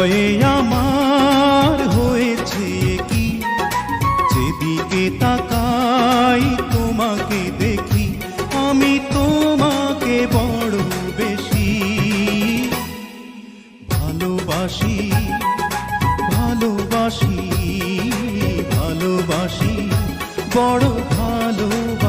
হৃদয়ে আমার হয়েছে কি? যেদিকে তাকাই তোমাকে দেখি, আমি তোমাকে বড় বেশি। ভালোবাসি ভালোবাসি ভালোবাসি, বড় ভালোবাসি।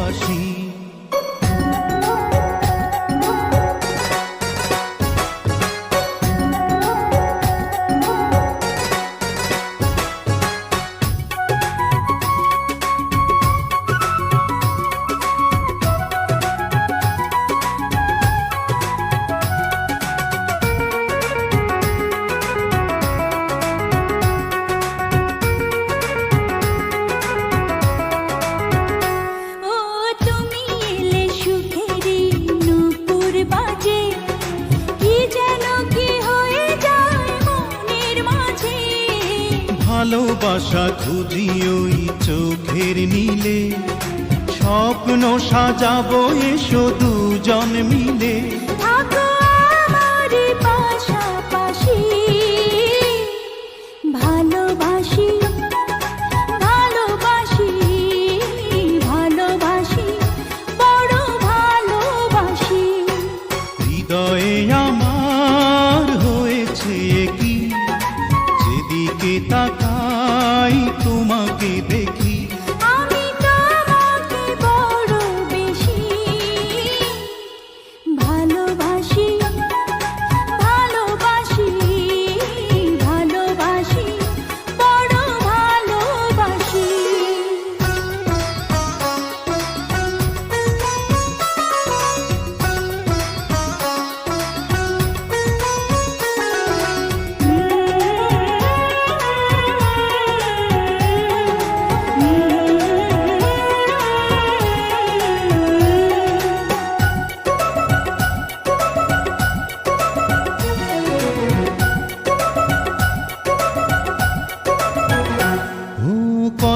ভালোবাসা খুঁজি ওই চোখের নীলে। স্বপ্ন সাজাবো এসো দুজন মিলে। থাকো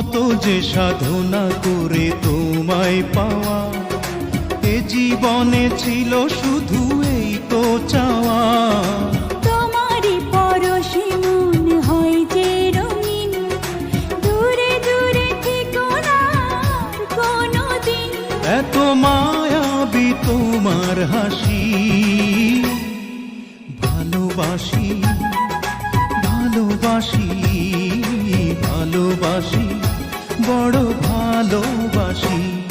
কত যে সাধনা করে তোমায় পাওয়া এ জীবনে ছিল শুধু এই তো চাওয়া। তোমারই পরশে মন হয় যে রঙিন দূরে দূরে থেকো না কোনোদিন। এত মায়াবী তোমার হাসি ভালোবাসি ভালোবাসি ভালোবাসি। বড় ভালোবাসি।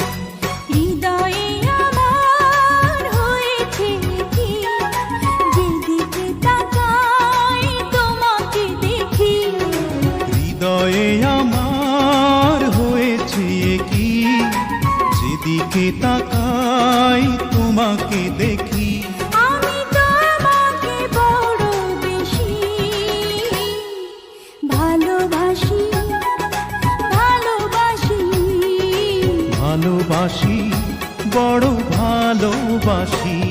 ভালোবাসি বড় ভালোবাসি।